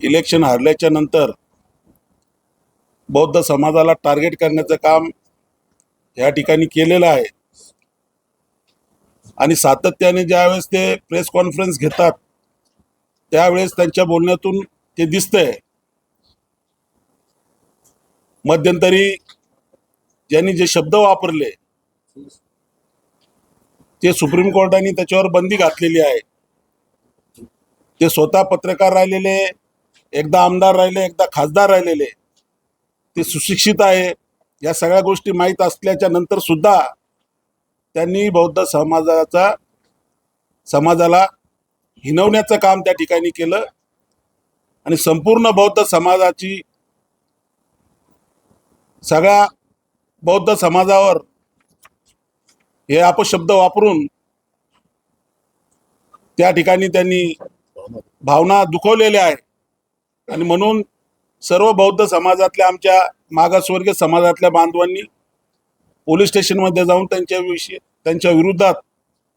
Election हारल्याच्या नंतर बौद्ध समाजाला टार्गेट करण्याचं काम या ठिकाणी केलेलं आहे. आणि सातत्याने ज्यावेळेस ते प्रेस कॉन्फरन्स घेतात त्यावेळेस त्यांच्या बोलण्यातून ते दिसतंय. मध्यंतरी ज्यांनी जे शब्द वापरले ते सुप्रीम कोर्टाने त्याच्यावर बंदी घातलेली आहे. ते स्वतः पत्रकार राहिलेले एकदा आमदार राहिले एकदा खासदार राहिलेले. ते सुशिक्षित आहे. या सगळ्या गोष्टी माहीत असल्याच्या नंतर सुद्धा त्यांनी बौद्ध समाजाचा समाजाला हिनवण्याचं काम त्या ठिकाणी केलं. आणि संपूर्ण बौद्ध समाजाची सगळ्या बौद्ध समाजावर हे अपशब्द वापरून त्या ठिकाणी त्यांनी भावना दुखवलेल्या आहे आणि म्हणून सर्व बौद्ध समाजातल्या आमच्या मागासवर्गीय समाजातल्या बांधवांनी पोलीस स्टेशनमध्ये जाऊन त्यांच्याविषयी त्यांच्या विरोधात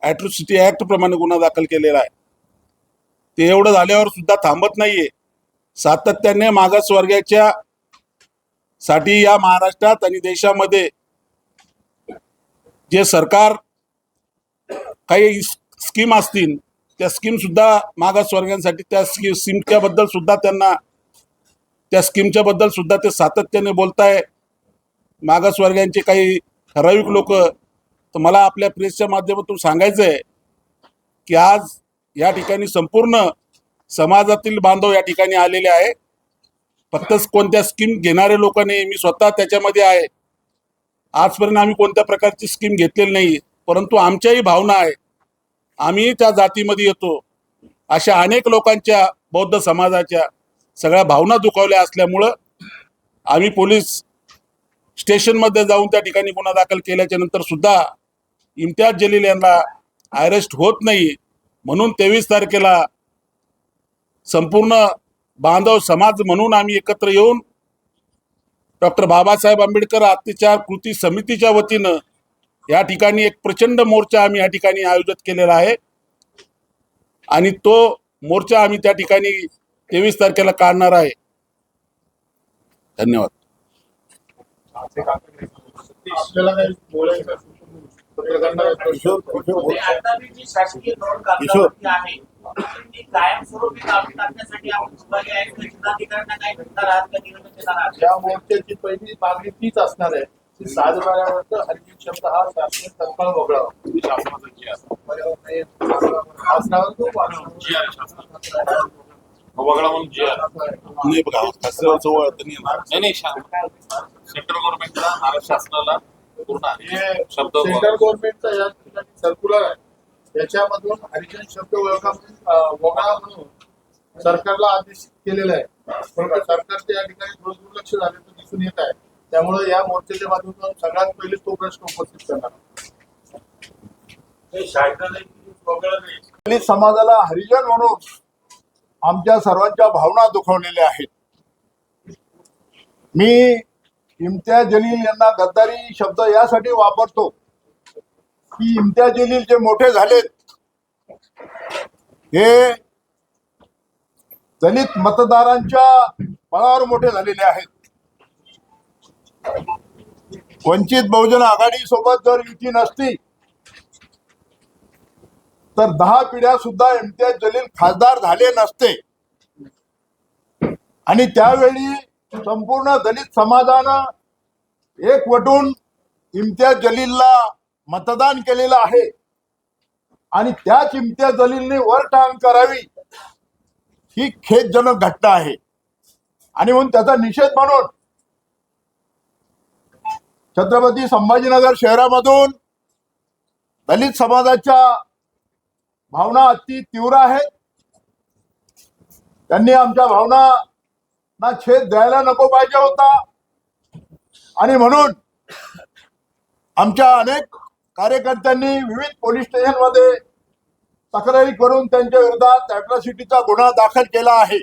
ॲट्रोसिटी ॲक्ट प्रमाणे गुन्हा दाखल केलेला आहे. ते एवढं झाल्यावर सुद्धा थांबत नाहीये. सातत्याने मागासवर्गाच्या साठी या महाराष्ट्रात आणि देशामध्ये जे सरकार काही स्कीम असतील त्या स्कीम सुद्धा त्या स्की स्कीमच्याबद्दल सुद्धा त्यांना त्या स्कीमच्या बद्दल सुद्धा ते सातत्याने बोलताय. मागासवर्गांचे काही ठराविक लोक तर मला आपल्या प्रेसच्या माध्यमातून सांगायचं आहे की आज या ठिकाणी संपूर्ण समाजातील बांधव या ठिकाणी आलेले आहे फक्त कोणत्या स्कीम घेणारे लोक नाही मी स्वतः त्याच्यामध्ये आहे. आजपर्यंत आम्ही कोणत्या प्रकारची स्कीम घेतलेली नाही परंतु आमच्याही भावना आहे आम्ही त्या जातीमध्ये येतो. अशा अनेक लोकांच्या बौद्ध समाजाच्या सगळ्या भावना दुखावल्या असल्यामुळं आम्ही पोलीस स्टेशनमध्ये जाऊन त्या ठिकाणी गुन्हा दाखल केल्याच्यानंतर सुद्धा इम्तियाज जलील यांना अरेस्ट होत नाही. म्हणून तेवीस तारखेला संपूर्ण बांधव समाज म्हणून आम्ही एकत्र येऊन डॉक्टर बाबासाहेब आंबेडकर अत्याचार कृती समितीच्या वतीनं या ठिकाणी एक प्रचंड मोर्चा आम्ही या ठिकाणी आयोजित केलेला आहे. आणि तो मोर्चा आम्ही त्या ठिकाणी तेवीस तारखेला काढणार आहे. धन्यवाद. या मोर्चाची पहिली मागणी तीच असणार आहे सातबाऱ्यावरच हरकत शब्द हा शासकीय तत्काळ वगळावा शासनाचा जी वाढवा. वगळा म्हणून जी आर नाही बघा खासदाराचं वळ तर नाही येणार. नाही नाही सेंट्रल गव्हर्नमेंटला महाराष्ट्र शासनाला पूर्ण हे शब्द सेंट्रल गव्हर्नमेंटचा या ठिकाणी सर्क्युलर आहे. त्याच्यामधून हरिजन शब्द अं, वगळा म्हणून सरकारला आदेश केलेला आहे. सरकारचे या ठिकाणी दुर्लक्ष झाल्याचं दिसून येत आहे. त्यामुळे या मोर्चाच्या माध्यमातून सगळ्यात पहिले तो प्रश्न उपस्थित करणार. दलित समाजाला हरिजन म्हणून आमच्या सर्वांच्या भावना दुखवलेल्या आहेत. मी इम्तियाज जलील यांना गद्दारी शब्द यासाठी वापरतो की इम्तियाज जलील जे मोठे झालेत हे दलित मतदारांच्या बळावर मोठे झालेले आहेत. वंचित बहुजन आघाडी सोबत जर युती नसती तर दहा पिढ्या सुद्धा इम्तियाज जलील खासदार झाले नसते. आणि त्यावेळी संपूर्ण दलित समाजानं एकवटून इम्तियाज जलीलला मतदान केलेलं आहे. आणि त्याच इम्तियाज जलीलने वर टांग करावी ही खेदजनक घटना आहे. आणि म्हणून त्याचा निषेध म्हणून छत्रपती संभाजीनगर शहरामधून दलित समाजाच्या भावना अति तीव्र आहेत. त्यांनी आमच्या भावना ना छेद द्यायला नको पाहिजे होता. आणि म्हणून आमच्या अनेक कार्यकर्त्यांनी विविध पोलीस स्टेशनमध्ये तक्रारी करून त्यांच्या विरोधात अॅट्रॉसिटीचा गुन्हा दाखल केला आहे.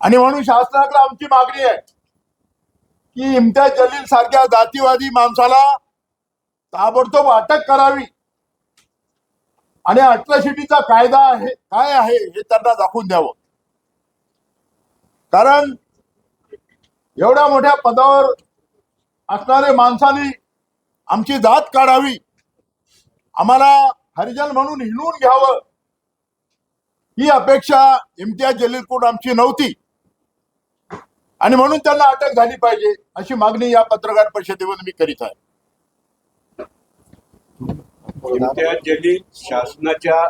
आणि म्हणून शासनाकडे आमची मागणी आहे. की इम्तियाज जलील सारख्या जातीवादी माणसाला ताबडतोब अटक करावी. आणि अट्रॉसिटीचा कायदा आहे काय आहे हे त्यांना दाखवून द्यावं. कारण एवढ्या मोठ्या पदावर असणारे माणसाने आमची जात काढावी. आम्हाला हरिजन म्हणून हिणून घ्यावं. ही अपेक्षा इम्तियाज जलीलकडून आमची नव्हती. आणि म्हणून त्यांना अटक झाली पाहिजे अशी मागणी या पत्रकार परिषदेमध्ये मी करीत आहे. ज्यांनी शासनाच्या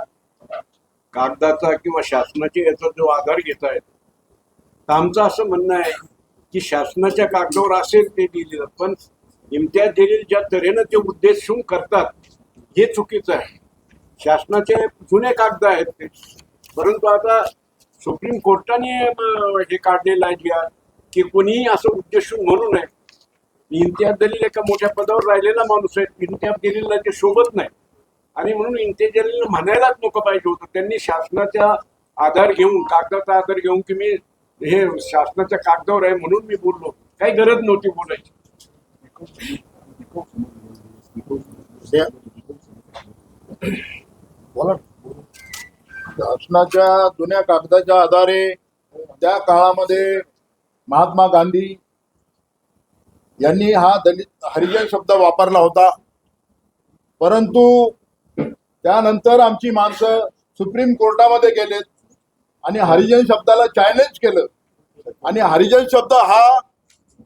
कागदाचा किंवा शासनाच्या याचा जो आधार घेत आहेत तर आमचं असं म्हणणं आहे की शासनाच्या कागदावर असेल ते लिहिलेलं पण इम्तियाज जलील ज्या तऱ्हेनं ते उद्देशून करतात हे चुकीचं आहे. शासनाचे जुने कागद आहेत ते. परंतु आता सुप्रीम कोर्टाने हे काढलेलं आहे ज्या आहे की कोणीही असं उद्देशून म्हणू नये. इम्तियाज जलील एका मोठ्या पदावर राहिलेला माणूस आहे. इम्तियाज जलीलला ते शोभत नाही. आणि म्हणून इम्तियाज जलील म्हणायलाच नको पाहिजे होतं. त्यांनी शासनाचा आधार घेऊन कागदाचा आधार घेऊन की मी हे शासनाच्या कागदावर आहे म्हणून मी बोललो. काही गरज नव्हती बोलायची. शासनाच्या जुन्या कागदाच्या आधारे त्या काळामध्ये महात्मा गांधी यांनी हा दलित हरिजन शब्द वापरला होता. परंतु त्यानंतर आमची माणसं सुप्रीम कोर्टामध्ये गेलेत आणि हरिजन शब्दाला चॅलेंज केलं. आणि हरिजन शब्द हा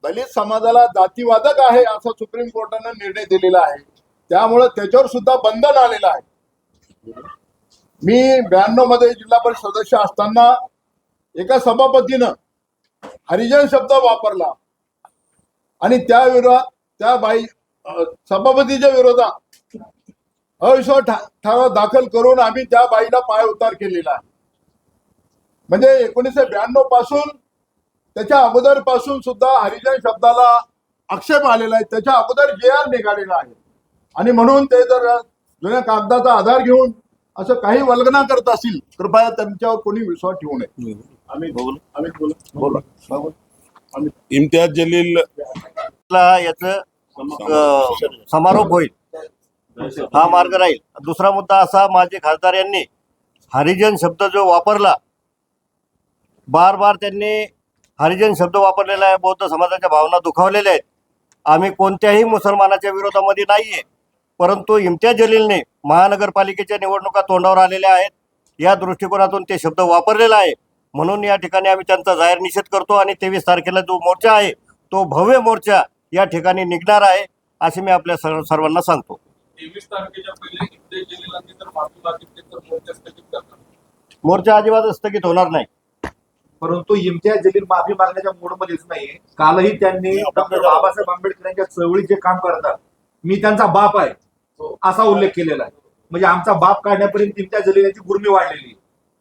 दलित समाजाला जातीवादक आहे असा सुप्रीम कोर्टानं निर्णय दिलेला आहे. त्यामुळं त्याच्यावर सुद्धा बंधन आलेलं आहे. मी ब्याण्णवमध्ये जिल्हा परिषद सदस्य असताना एका सभापतीनं हरिजन शब्द वापरला. आणि त्या विरोधात त्या बाई सभापतीच्या विरोधात अविश्वास ठराव दाखल करून आम्ही त्या बाईला पाय उतार केलेला आहे. म्हणजे एकोणीसशे ब्याण्णवपासून त्याच्या अगोदरपासून सुद्धा हरिजन शब्दाला आक्षेप आलेला आहे. त्याच्या अगोदर जे आर निघालेला आहे. आणि म्हणून ते जर जुन्या कागदाचा आधार घेऊन असं काही वल्गना करत असतील कृपया त्यांच्यावर कोणी विश्वास ठेवू नये. आम्ही आम्ही बोला. बोला. इम्तियाज जलील ला याचं अ, समारोप होईल. हा मार्ग राहील. दुसरा मुद्दा असा माझे खासदार यांनी हरिजन शब्द जो वापरला बार बार त्यांनी हरिजन शब्द वापरलेला आहे बौद्ध समाजाच्या भावना दुखावलेल्या आहेत. आम्ही कोणत्याही मुसलमानाच्या विरोधामध्ये नाहीये. परंतु इम्तियाज जलीलने महानगरपालिकेच्या निवडणुका तोंडावर आलेल्या आहेत. या दृष्टिकोनातून ते शब्द वापरलेला आहे. म्हणून या ठिकाणी आम्ही त्यांचा जाहीर निषेध करतो आणि तेवीस तारखेला जो मोर्चा आहे तो भव्य मोर्चा या ठिकाणी निघणार आहे असे मी आपल्या सर्व सर्वांना सांगतो. तेवीस तारखेच्या पहिले इथे जलीलांनी तर माफी मागितली तर मोर्चा स्थगित करणार. मोर्चा अजिबात स्थगित होणार नाही. परंतु इम्तियाज जलील माफी मागण्याच्या मूडमध्येच नाहीये. कालही त्यांनी डॉक्टर बाबासाहेब आंबेडकर यांच्या चळवळीत जे काम करतात मी त्यांचा बाप आहे असा उल्लेख केलेला आहे. म्हणजे आमचा बाप काढण्यापर्यंत इम्तियाज जलील यांची गुर्मी वाढलेली.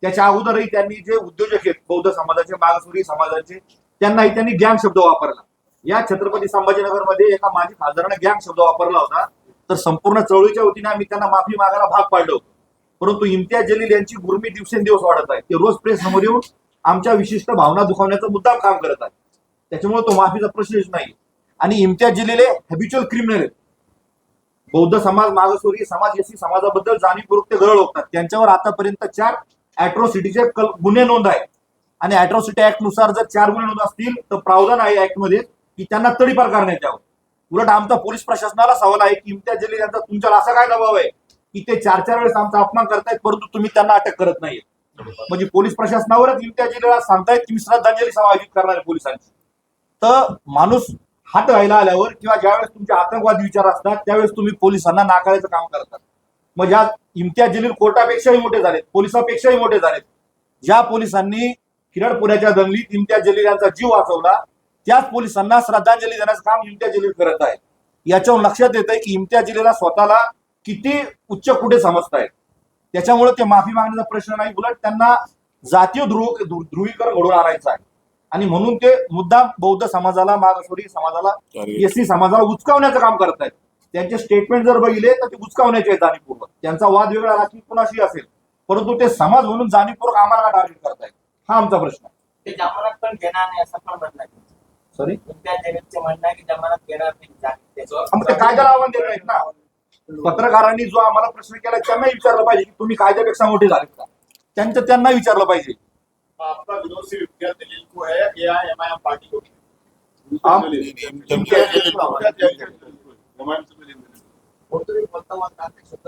त्याच्या अगोदरही त्यांनी जे उद्योजक आहेत बौद्ध समाजाचे मागासवर्गीय समाजाचे त्यांनाही त्यांनी गँग शब्द वापरला. या छत्रपती संभाजीनगरमध्ये एका माजी खासदाराने गँग शब्द वापरला होता. तर संपूर्ण चळवळीच्या वतीने आम्ही त्यांना माफी मागायला भाग पाडलं होतं. परंतु इम्तियाज जलील यांची गुर्मी दिवसेंदिवस वाढत आहे. ते रोज प्रेस समोर येऊन आमच्या विशिष्ट भावना दुखावण्याचं मुद्दाम काम करत आहे त्याच्यामुळे तो माफीचा प्रश्नच नाही आणि इम्तियाज जलील हॅबिच्युअल क्रिमिनल आहेत. बौद्ध समाज मागासवर्गीय समाज यशी समाजाबद्दल जाणीवपूर्वक ते गरळ ओकतात त्यांच्यावर आतापर्यंत चार अॅट्रॉसिटीचे गुन्हे नोंद आहेत. आणि अॅट्रॉसिटी ऍक्टनुसार जर चार गुन्हे नोंद असतील तर प्रावधान आहे ऍक्टमध्ये की त्यांना तडीपार करण्यात यावं. उलट आमचा पोलीस प्रशासनाला सवाल आहे की इम्तियाज जलील यांचा तुमच्याला असा काय दबाव आहे की ते चार चार वेळेस आमचा अपमान करतायत परंतु तुम्ही त्यांना अटक करत नाहीये? म्हणजे पोलीस प्रशासनावरच इम्तियाज जलीलला सांगतायत की मी श्रद्धांजली सभा आयोजित करणार आहे पोलिसांची. तर माणूस हात राहायला आल्यावर किंवा ज्यावेळेस तुमचे आतंकवादी विचार असतात त्यावेळेस तुम्ही पोलिसांना नाकारायचं काम करतात. मग ज्या इम्तियाज जलील कोर्टापेक्षाही मोठे झालेत पोलिसांपेक्षाही मोठे झालेत. ज्या पोलिसांनी किरडपुऱ्याच्या दंगलीत इम्तियाज जलील यांचा जीव वाचवला त्याच पोलिसांना श्रद्धांजली देण्याचं काम इम्तियाज जलील करत आहे याच्यावर लक्षात येत आहे की इम्तियाज जलीलला स्वतःला किती उच्च कुठे समजतायत. त्याच्यामुळे ते माफी मागण्याचा प्रश्न नाही उलट त्यांना जातीय ध्रुव ध्रुवीकरण घडवून आणायचं आहे. आणि म्हणून ते मुद्दाम बौद्ध समाजाला मागासवर्गीय समाजाला एससी समाजाला उचकावण्याचं काम करत आहेत त्यांचे स्टेटमेंट जर बघितले तर ते उचकावण्याचे आहेत जाणीवपूर्वक. त्यांचा वाद वेगळा राजकीय कुणाशी असेल. परंतु ते समाज म्हणून जाणीवपूर्वक आम्हाला टार्गेट करतायत? हा आमचा प्रश्न आहे. ते जमानत पण घेणार नाही असं पण म्हणणं आहे सॉरी जगतचे म्हणणं आहे की जमानत घेणार नाही त्याचं. आम्ही ते कायद्याला आव्हान देत नाहीत ना. पत्रकारांनी जो आम्हाला प्रश्न केला त्यांना विचारलं पाहिजे की तुम्ही कायद्यापेक्षा मोठे झालेत का? त्यांचं त्यांना विचारलं पाहिजे. आपका विरोध सिर्फ इम्तियाज जलील को है या एमआईएम पार्टी को तांत्रिक शब्द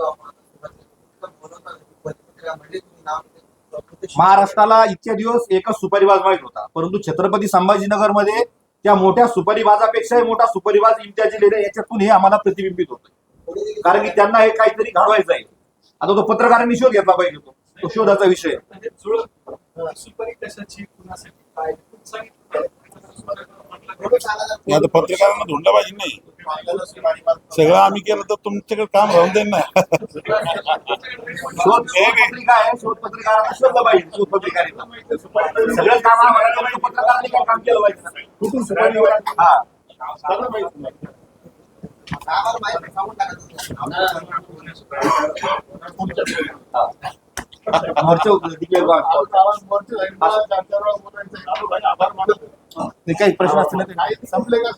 महाराष्ट्राला इतक्या दिवस एकच सुपरिवाज माहीत होता. परंतु छत्रपती संभाजीनगरमध्ये त्या मोठ्या सुपरिवाजापेक्षाही मोठा सुपरिवाज इम्तियाजी लेले याच्यातून हे आम्हाला प्रतिबिंबित होतं कारण की त्यांना हे काहीतरी घडवायचं आहे. आता तो पत्रकारांनी शोध घेतला पाहिजे तो. तो शोधाचा विषय. हे आता पत्रकारांना धुंडला पाहिजे नाही. सगळं आम्ही केलं तर तुमच्याकडे काम राहून जाईल ना. शोध पत्रिका सगळं काम केलं पाहिजे कुठून मोर्चा काही प्रश्न असतील संपले का